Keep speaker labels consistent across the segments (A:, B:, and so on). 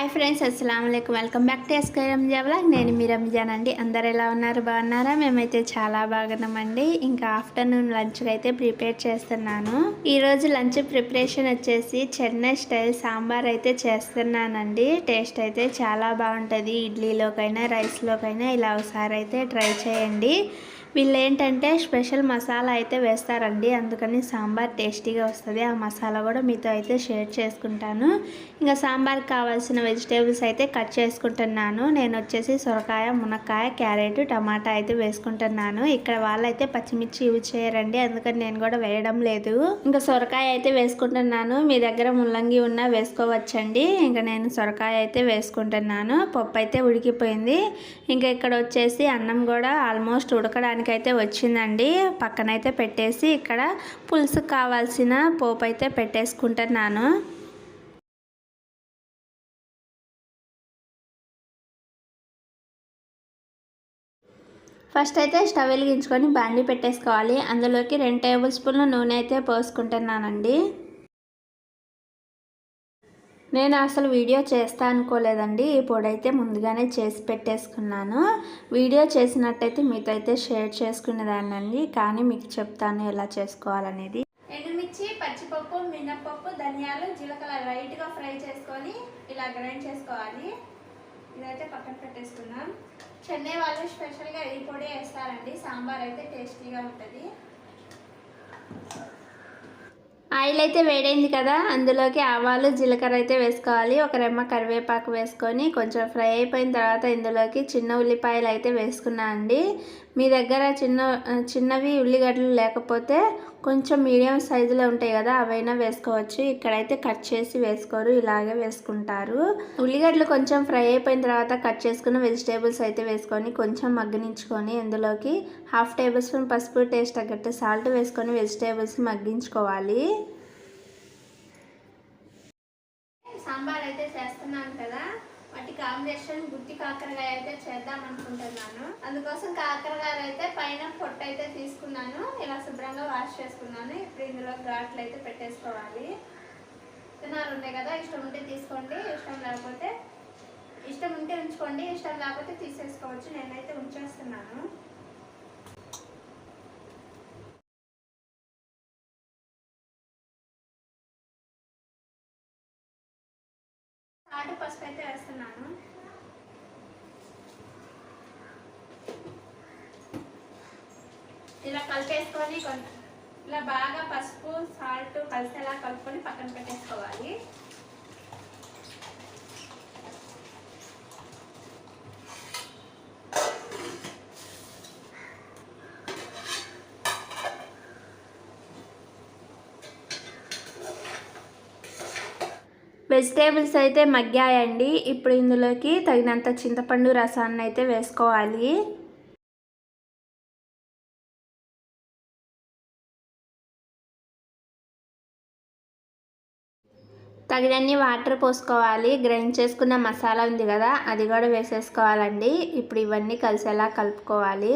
A: Hi friends అస్సలం అయికం welcome back to SK Ranja blog నేను మీ రంజాన్ అండి అందరు ఎలా ఉన్నారు? బాగున్నారా? మేమైతే చాలా బాగున్నామండి. ఇంకా ఆఫ్టర్నూన్ లంచ్కి అయితే ప్రిపేర్ చేస్తున్నాను. ఈరోజు లంచ్ ప్రిపరేషన్ వచ్చేసి చెన్నై స్టైల్ సాంబార్ అయితే చేస్తున్నానండి. టేస్ట్ అయితే చాలా బాగుంటుంది. ఇడ్లీలోకైనా రైస్లోకైనా ఇలా ఒకసారి అయితే ట్రై చేయండి. వీళ్ళు ఏంటంటే స్పెషల్ మసాలా అయితే వేస్తారండి. అందుకని సాంబార్ టేస్టీగా వస్తుంది. ఆ మసాలా కూడా మీతో అయితే షేర్ చేసుకుంటాను. ఇంకా సాంబార్ కావాల్సిన వెజిటేబుల్స్ అయితే కట్ చేసుకుంటున్నాను. నేను వచ్చేసి సొరకాయ మునక్కాయ క్యారెట్ టమాటా అయితే వేసుకుంటున్నాను. ఇక్కడ వాళ్ళైతే పచ్చిమిర్చి యూజ్ చేయరండి అందుకని నేను కూడా వేయడం లేదు. ఇంకా సొరకాయ అయితే వేసుకుంటున్నాను. మీ దగ్గర ముల్లంగి ఉన్నా వేసుకోవచ్చండి. ఇంకా నేను సొరకాయ అయితే వేసుకుంటున్నాను. పప్పు అయితే ఉడికిపోయింది. ఇంకా ఇక్కడ వచ్చేసి అన్నం కూడా ఆల్మోస్ట్ ఉడకడానికి అయితే వచ్చిందండి. పక్కనైతే పెట్టేసి ఇక్కడ పులుసు కావాల్సిన పోపు అయితే పెట్టేసుకుంటున్నాను. ఫస్ట్ అయితే స్టవ్ వెలిగించుకొని బాండీ పెట్టేసుకోవాలి. అందులోకి రెండు టేబుల్ స్పూన్లు నూనె అయితే పోసుకుంటున్నానండి. నేను అసలు వీడియో చేస్తా అనుకోలేదండి. ఈ పొడి అయితే ముందుగానే చేసి పెట్టేసుకున్నాను. వీడియో చేసినట్టయితే మీతో అయితే షేర్ చేసుకునేదాన్నండి. కానీ మీకు చెప్తాను ఎలా చేసుకోవాలనేది. ఎండుమిర్చి పచ్చిపప్పు మినప్పప్పు ధనియాలు జీలకర్ర లైట్గా ఫ్రై చేసుకొని ఇలా గ్రైండ్ చేసుకోవాలి. ఇదైతే పక్కన పెట్టేసుకున్నాం చెన్నై వాళ్ళు స్పెషల్గా ఈ పొడి వేస్తారండి. సాంబార్ అయితే టేస్టీగా ఉంటుంది. ఆయిల్ అయితే వేడైంది కదా అందులోకి ఆవాలు జీలకర్ర అయితే వేసుకోవాలి. ఒక రెమ్మ కరివేపాకు వేసుకొని కొంచెం ఫ్రై అయిపోయిన తర్వాత ఇందులోకి చిన్న ఉల్లిపాయలు అయితే వేసుకున్నా అండి. మీ దగ్గర చిన్న చిన్నవి ఉల్లిగడ్డలు లేకపోతే కొంచెం మీడియం సైజులో ఉంటాయి కదా అవైనా వేసుకోవచ్చు. ఇక్కడైతే కట్ చేసి వేసుకోరు ఇలాగే వేసుకుంటారు. ఉల్లిగడ్డలు కొంచెం ఫ్రై అయిపోయిన తర్వాత కట్ చేసుకున్న వెజిటేబుల్స్ అయితే వేసుకొని కొంచెం మగ్గనించుకొని ఇందులోకి హాఫ్ టేబుల్ స్పూన్ పసుపు టేస్ట్ తగ్గట్టు సాల్ట్ వేసుకొని వెజిటేబుల్స్ మగ్గించుకోవాలి. సాంబార్ అయితే చేస్తున్నాను కదా. వాటి కాంబినేషన్ గుత్తి కాకరకాయ అయితే చేద్దాం అనుకుంటున్నాను. అందుకోసం కాకరకాయ అయితే పైన పొట్టు అయితే తీసుకున్నాను. ఇలా శుభ్రంగా వాష్ చేసుకున్నాను. ఇప్పుడు ఇందులో ఘాట్లు అయితే పెట్టేసుకోవాలి. విత్తనాలు ఉన్నాయి కదా ఇష్టం ఉంటే తీసుకోండి ఇష్టం లేకపోతే ఇష్టం ఉంటే ఉంచుకోండి ఇష్టం లేకపోతే తీసేసుకోవచ్చు. నేనైతే ఉంచేస్తున్నాను. సాల్ట్ పసుపు అయితే వేస్తున్నాను. ఇలా కలిపేసుకొని కొంచెం ఇలా బాగా పసుపు సాల్ట్ కలిసేలా కలుపుకొని పక్కన పెట్టేసుకోవాలి. వెజిటేబుల్స్ అయితే మగ్గాయండి. ఇప్పుడు ఇందులోకి తగినంత చింతపండు రసాన్ని అయితే వేసుకోవాలి. తగినన్ని వాటర్ పోసుకోవాలి. గ్రైండ్ చేసుకున్న మసాలా ఉంది కదా అది కూడా వేసేసుకోవాలండి. ఇప్పుడు ఇవన్నీ కలిసేలా కలుపుకోవాలి.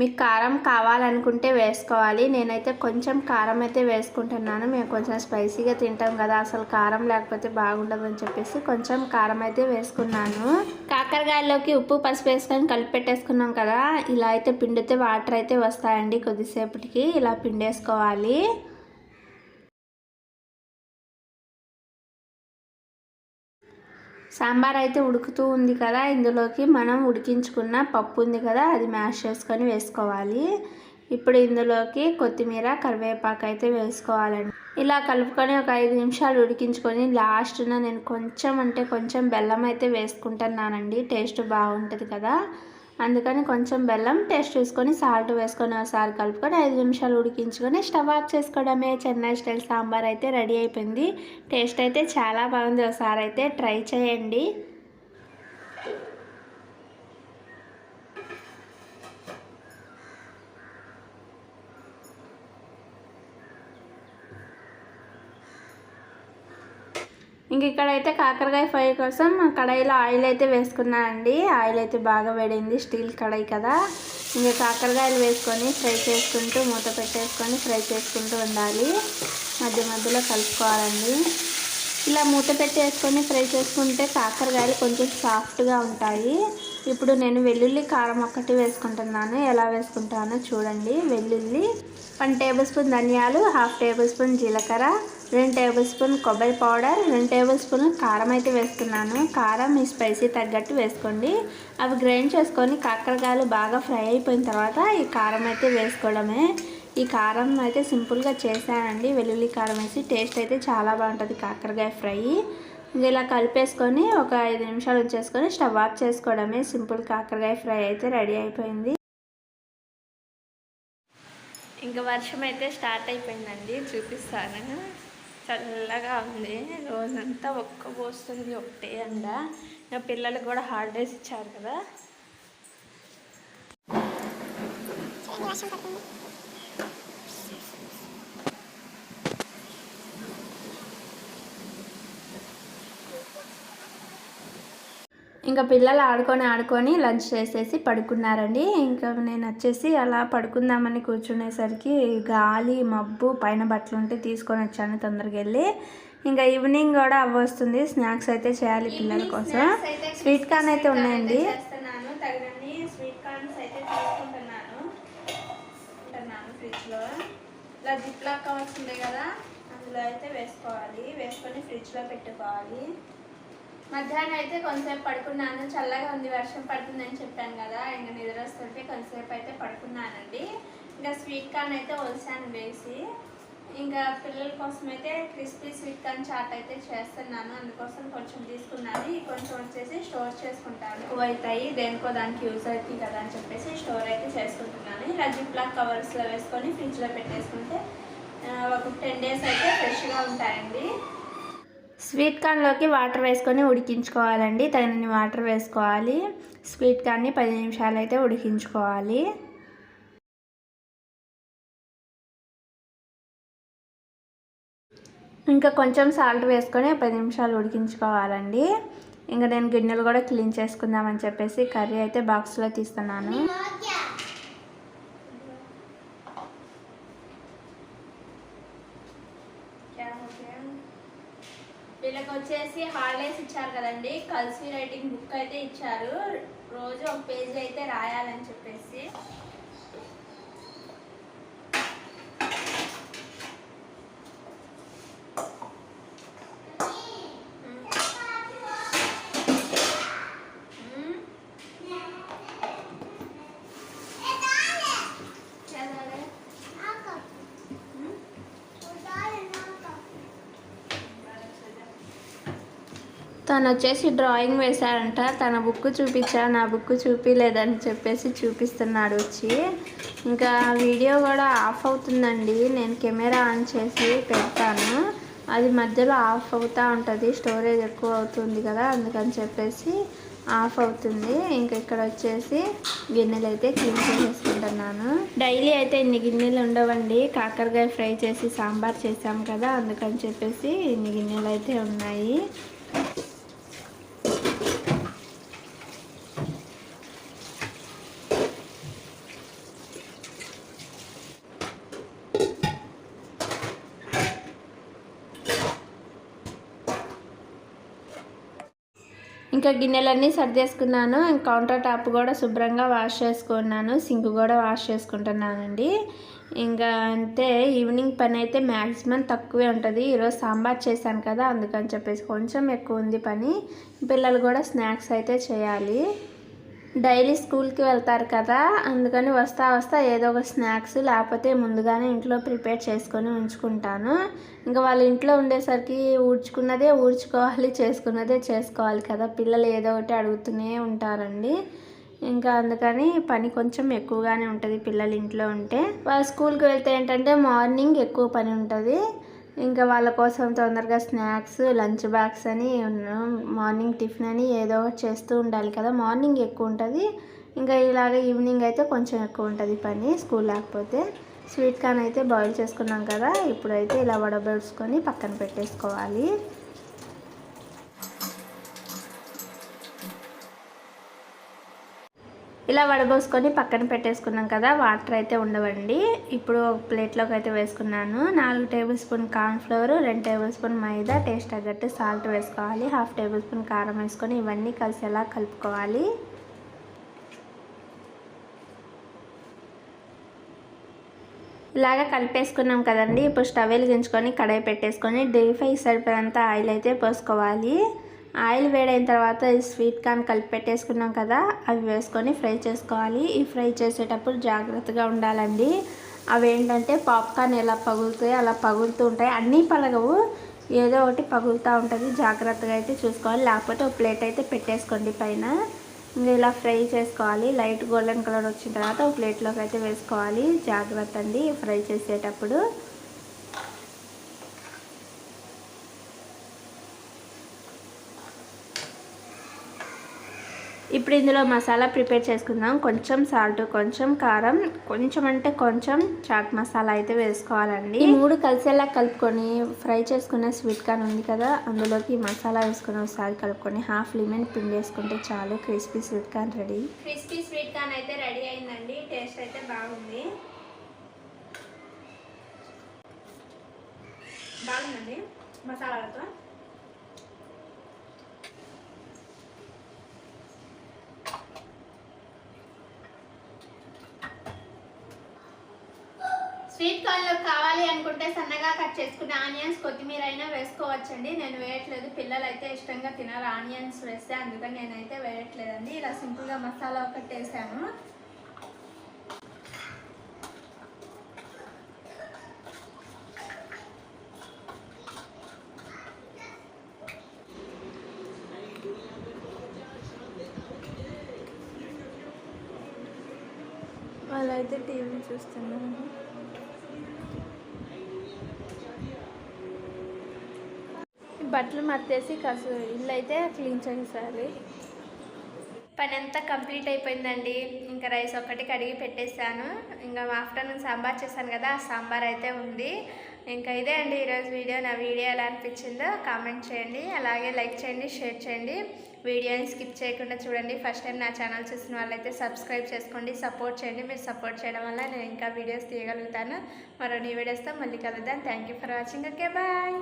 A: మీకు కారం కావాలనుకుంటే వేసుకోవాలి. నేనైతే కొంచెం కారం అయితే వేసుకుంటున్నాను. మేము కొంచెం స్పైసీగా తింటాం కదా అసలు కారం లేకపోతే బాగుండదు అని చెప్పేసి కొంచెం కారం అయితే వేసుకున్నాను. కాకరకాయలోకి ఉప్పు పసుపు వేసుకొని కలిపి పెట్టేసుకున్నాం కదా ఇలా అయితే పిండితే వాటర్ అయితే వస్తాయండి కొద్దిసేపటికి. ఇలా పిండేసుకోవాలి. సాంబార్ అయితే ఉడుకుతూ ఉంది కదా ఇందులోకి మనం ఉడికించుకున్న పప్పు ఉంది కదా అది మ్యాష్ చేసుకొని వేసుకోవాలి. ఇప్పుడు ఇందులోకి కొత్తిమీర కరివేపాకు అయితే వేసుకోవాలండి. ఇలా కలుపుకొని ఒక ఐదు నిమిషాలు ఉడికించుకొని లాస్ట్న నేను కొంచెం అంటే కొంచెం బెల్లం అయితే వేసుకుంటున్నానండి టేస్ట్ బాగుంటుంది కదా. అందుకని కొంచెం బెల్లం టేస్ట్ చూసుకొని సాల్ట్ వేసుకొని ఒకసారి కలుపుకొని ఐదు నిమిషాలు ఉడికించుకొని స్టవ్ ఆఫ్ చేసుకోవడమే. చెన్నై స్టైల్ సాంబార్ అయితే రెడీ అయిపోయింది. టేస్ట్ అయితే చాలా బాగుంది. ఒకసారి అయితే ట్రై చేయండి. ఇంక ఇక్కడైతే కాకరకాయ ఫ్రై కోసం కడాయిలో ఆయిల్ అయితే వేసుకున్నానండి ఆయిల్ అయితే బాగా వేడింది స్టీల్ కడాయి కదా. ఇంకా కాకరకాయలు వేసుకొని ఫ్రై చేసుకుంటూ మూత పెట్టేసుకొని ఫ్రై చేసుకుంటూ ఉండాలి. మధ్య మధ్యలో కలుపుకోవాలండి. ఇలా మూత పెట్టేసుకొని ఫ్రై చేసుకుంటే కాకరకాయలు కొంచెం సాఫ్ట్గా ఉంటాయి. ఇప్పుడు నేను వెల్లుల్లి కారం ఒక్కటి వేసుకుంటున్నాను. ఎలా వేసుకుంటానో చూడండి. వెల్లుల్లి వన్ టేబుల్ స్పూన్ ధనియాలు హాఫ్ టేబుల్ స్పూన్ జీలకర్ర రెండు టేబుల్ స్పూన్ కొబ్బరి పౌడర్ రెండు టేబుల్ స్పూన్ కారం అయితే వేస్తున్నాను. కారం మీ స్పైసీ తగ్గట్టు వేసుకోండి. అవి గ్రైండ్ చేసుకొని కాకరకాయలు బాగా ఫ్రై అయిపోయిన తర్వాత ఈ కారం అయితే వేసుకోవడమే. ఈ కారం అయితే సింపుల్గా చేశానండి. వెల్లుల్లి కారం వేసి టేస్ట్ అయితే చాలా బాగుంటుంది కాకరకాయ ఫ్రై. ఇలా కలిపేసుకొని ఒక ఐదు నిమిషాలు ఉంచేసుకొని స్టవ్ ఆఫ్ చేసుకోవడమే. సింపుల్ కాకరకాయ ఫ్రై అయితే రెడీ అయిపోయింది. ఇంకా వర్షం అయితే స్టార్ట్ అయిపోయిందండి. చూపిస్తాను. చల్లగా ఉంది. రోజంతా ఒక్క పోస్తుంది ఒకటే అండ ఇంకా పిల్లలకు కూడా హాలిడేస్ ఇచ్చారు కదా. ఇంకా పిల్లలు ఆడుకొని ఆడుకొని లంచ్ చేసేసి పడుకున్నారండి. ఇంకా నేను వచ్చేసి అలా పడుకుందామని కూర్చునేసరికి గాలి మబ్బు పైన బట్టలు ఉంటే తీసుకొని వచ్చాను తొందరగా వెళ్ళి. ఇంకా ఈవినింగ్ కూడా అవ్వస్తుంది స్నాక్స్ అయితే చేయాలి పిల్లల కోసం. స్వీట్ కార్న్ అయితే ఉన్నాయండి. స్వీట్ కార్న్స్ అయితే తీసుకుంటున్నాను. ఉంటున్నాను ఫ్రిడ్జ్లో. ఇలా జిప్లా కవర్స్ ఉంటాయి కదా అందులో అయితే వేసుకోవాలి. వేసుకొని ఫ్రిడ్జ్లో పెట్టుకోవాలి. మధ్యాహ్నం అయితే కొంతసేపు పడుకున్నాను. చల్లగా ఉంది వర్షం పడుతుందని చెప్పాను కదా. ఇంకా నిద్ర వస్తుంటే కొంతసేపు అయితే పడుకున్నానండి. ఇంకా స్వీట్ కార్న్ అయితే వలసాను వేసి. ఇంకా పిల్లల కోసం అయితే క్రిస్పీ స్వీట్ కార్న్ చాట్ అయితే చేస్తున్నాను. అందుకోసం కొంచెం తీసుకున్నాను. కొంచెం వచ్చేసి స్టోర్ చేసుకుంటాను. ఎక్కువ అవుతాయి దేనికో దానికి యూజ్ అవుతాయి కదా అని చెప్పేసి స్టోర్ అయితే చేసుకుంటున్నాను. ఇలా జిప్లా కవర్స్లో వేసుకొని ఫ్రిడ్జ్లో పెట్టేసుకుంటే ఒక టెన్ డేస్ అయితే ఫ్రెష్గా ఉంటాయండి. స్వీట్ కార్న్లోకి వాటర్ వేసుకొని ఉడికించుకోవాలండి. తగినన్ని వాటర్ వేసుకోవాలి. స్వీట్ కార్న్ని పది నిమిషాలు అయితే ఉడికించుకోవాలి. ఇంకా కొంచెం సాల్ట్ వేసుకొని పది నిమిషాలు ఉడికించుకోవాలండి. ఇంకా నేను గిన్నెలు కూడా క్లీన్ చేసుకుందామని చెప్పేసి కర్రీ అయితే బాక్స్లో తీస్తున్నాను వీళ్ళకి వచ్చేసి హాలిడేస్ ఇచ్చారు కదండి. కలిసి రైటింగ్ బుక్ అయితే ఇచ్చారు. రోజు ఒక పేజీ అయితే రాయాలని చెప్పేసి. తను వచ్చేసి డ్రాయింగ్ వేశాడంట తన బుక్ చూపించా నా బుక్ చూపించలేదని చెప్పేసి చూపిస్తున్నాడు వచ్చి. ఇంకా వీడియో కూడా ఆఫ్ అవుతుందండి. నేను కెమెరా ఆన్ చేసి పెడతాను. అది మధ్యలో ఆఫ్ అవుతూ ఉంటుంది. స్టోరేజ్ ఎక్కువ అవుతుంది కదా అందుకని చెప్పేసి ఆఫ్ అవుతుంది. ఇంకా ఇక్కడ వచ్చేసి గిన్నెలు అయితే క్లీన్ చేసేసుకుంటున్నాను. డైలీ అయితే ఇన్ని గిన్నెలు ఉండవండి. కాకరకాయ ఫ్రై చేసి సాంబార్ చేసాం కదా అందుకని చెప్పేసి ఇన్ని గిన్నెలు అయితే ఉన్నాయి. ఇంకా గిన్నెలన్నీ సర్దేసుకున్నాను. ఇంకా కౌంటర్ టాప్ కూడా శుభ్రంగా వాష్ చేసుకున్నాను. సింక్ కూడా వాష్ చేసుకుంటున్నానండి. ఇంకా అంతే ఈవినింగ్ పని అయితే మ్యాక్సిమం తక్కువే ఉంటుంది. ఈరోజు సాంబార్ చేశాను కదా అందుకని చెప్పేసి కొంచెం ఎక్కువ ఉంది పని. పిల్లలు కూడా స్నాక్స్ అయితే చేయాలి. డైలీ స్కూల్కి వెళ్తారు కదా అందుకని వస్తా వస్తా ఏదో ఒక స్నాక్స్ లేకపోతే ముందుగానే ఇంట్లో ప్రిపేర్ చేసుకొని ఉంచుకుంటాను. ఇంకా వాళ్ళ ఇంట్లో ఉండేసరికి ఊడ్చుకున్నదే ఊడ్చుకోవాలి చేసుకున్నదే చేసుకోవాలి కదా. పిల్లలు ఏదో ఒకటి అడుగుతూనే ఉంటారండి. ఇంకా అందుకని పని కొంచెం ఎక్కువగానే ఉంటుంది పిల్లలు ఇంట్లో ఉంటే. వాళ్ళు స్కూల్కి వెళ్తే ఏంటంటే మార్నింగ్ ఎక్కువ పని ఉంటుంది. ఇంకా వాళ్ళ కోసం తొందరగా స్నాక్స్ లంచ్ బ్యాగ్స్ అని మార్నింగ్ టిఫిన్ అని ఏదో ఒకటి చేస్తూ ఉండాలి కదా. మార్నింగ్ ఎక్కువ ఉంటుంది. ఇంకా ఇలాగ ఈవినింగ్ అయితే కొంచెం ఎక్కువ ఉంటుంది పని స్కూల్ లేకపోతే. స్వీట్ కార్న్ అయితే బాయిల్ చేసుకున్నాం కదా. ఇప్పుడైతే ఇలా వడబెడుచుకొని పక్కన పెట్టేసుకోవాలి. ఇలా వడబోసుకొని పక్కన పెట్టేసుకున్నాం కదా వాటర్ అయితే ఉండవండి. ఇప్పుడు ఒక ప్లేట్లోకి అయితే వేసుకున్నాను. నాలుగు టేబుల్ స్పూన్ కార్న్ఫ్లవర్ రెండు టేబుల్ స్పూన్ మైదా టేస్ట్ తగ్గట్టు సాల్ట్ వేసుకోవాలి. హాఫ్ టేబుల్ స్పూన్ కారం వేసుకొని ఇవన్నీ కలిసేలా కలుపుకోవాలి? ఇలాగ కలిపేసుకున్నాం కదండి. ఇప్పుడు స్టవ్ వెలిగించుకొని కడాయి పెట్టేసుకొని డీప్ ఫ్రై సరిపోయేంత ఆయిల్ అయితే పోసుకోవాలి. ఆయిల్ వేడైన తర్వాత ఈ స్వీట్ కార్న్ కలిపి పెట్టేసుకున్నాం కదా అవి వేసుకొని ఫ్రై చేసుకోవాలి. ఈ ఫ్రై చేసేటప్పుడు జాగ్రత్తగా ఉండాలండి. అవి ఏంటంటే పాప్కార్న్ ఎలా పగులుతాయి అలా పగులుతూ ఉంటాయి. అన్నీ పలగవు ఏదో ఒకటి పగులుతూ ఉంటుంది. జాగ్రత్తగా అయితే చూసుకోవాలి. లేకపోతే ఒక ప్లేట్ అయితే పెట్టేసుకోండి పైన. ఇలా ఫ్రై చేసుకోవాలి. లైట్ గోల్డెన్ కలర్ వచ్చిన తర్వాత ఒక ప్లేట్లోకి అయితే వేసుకోవాలి. జాగ్రత్త అండి ఫ్రై చేసేటప్పుడు. ఇప్పుడు ఇందులో మసాలా ప్రిపేర్ చేసుకుందాం. కొంచెం సాల్ట్ కొంచెం కారం కొంచెం అంటే కొంచెం చాట్ మసాలా అయితే వేసుకోవాలండి. ఈ మూడు కలిసేలా కలుపుకొని ఫ్రై చేసుకున్న స్వీట్ కార్న్ ఉంది కదా అందులోకి మసాలా వేసుకొని ఒకసారి కలుపుకొని హాఫ్ లిమెన్ పిండి వేసుకుంటే చాలు crispy sweet corn ready. Crispy sweet corn అయితే రెడీ అయిందండి. టేస్ట్ అయితే బాగుంది. బాగుందండి మసాలాలతో. స్వీట్ కార్న్లో కావాలి అనుకుంటే సన్నగా కట్ చేసుకునే ఆనియన్స్ కొత్తిమీర అయినా వేసుకోవచ్చండి. నేను వేయట్లేదు. పిల్లలు అయితే ఇష్టంగా తినారు. ఆనియన్స్ వేస్తే అందుకని నేనైతే వేయట్లేదండి. ఇలా సింపుల్గా మసాలా ఒకటి వేసాను. వాళ్ళైతే టీవీ చూస్తున్నారు. బట్టలు మర్తేసి కాసు ఇల్లు అయితే క్లీన్ చేసేయాలి. పని అంతా కంప్లీట్ అయిపోయిందండి. ఇంకా రైస్ ఒక్కటి కడిగి పెట్టేశాను. ఇంకా ఆఫ్టర్నూన్ సాంబార్ చేశాను కదా ఆ సాంబార్ అయితే ఉంది. ఇంకా ఇదే అండి ఈరోజు వీడియో. నా వీడియో ఎలా అనిపించిందో కామెంట్ చేయండి. అలాగే లైక్ చేయండి షేర్ చేయండి. వీడియోని స్కిప్ చేయకుండా చూడండి. ఫస్ట్ టైం నా ఛానల్ చూసిన వాళ్ళైతే సబ్స్క్రైబ్ చేసుకోండి సపోర్ట్ చేయండి. మీరు సపోర్ట్ చేయడం వల్ల నేను ఇంకా వీడియోస్ తీయగలుగుతాను. మరో నీ వీడియోస్తో మళ్ళీ కలుద్దాం. Thank you for watching. Okay bye.